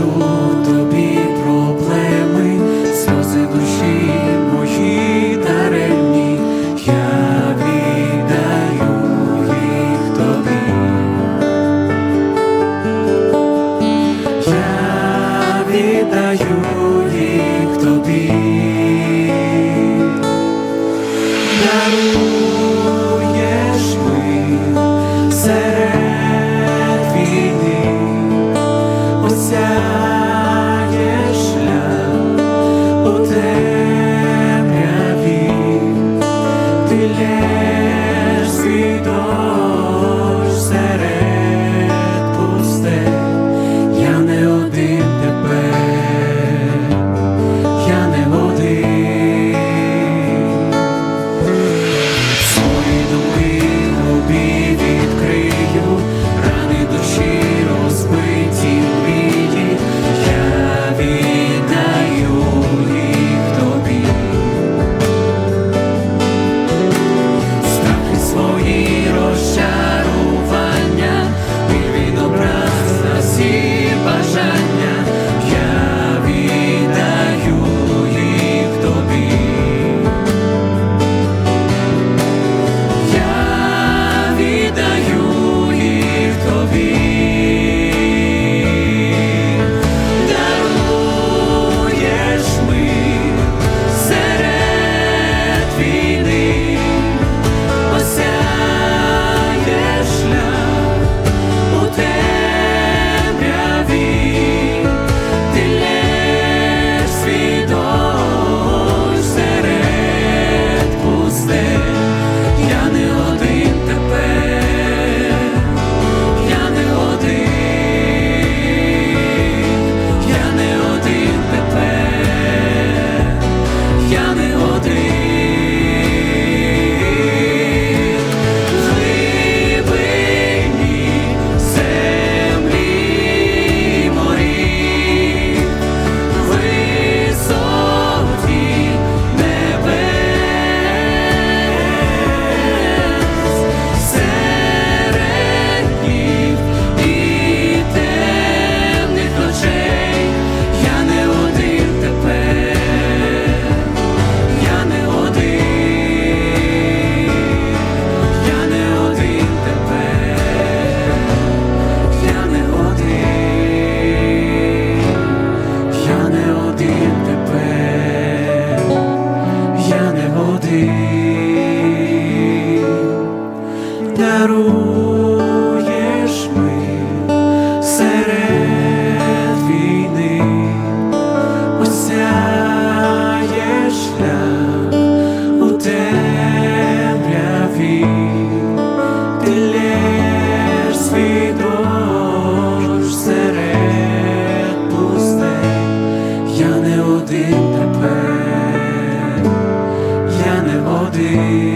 залишу тобі проблеми, сльози душі мої даремні, я віддаю їх тобі. Я віддаю тобі. sound. води. fazer.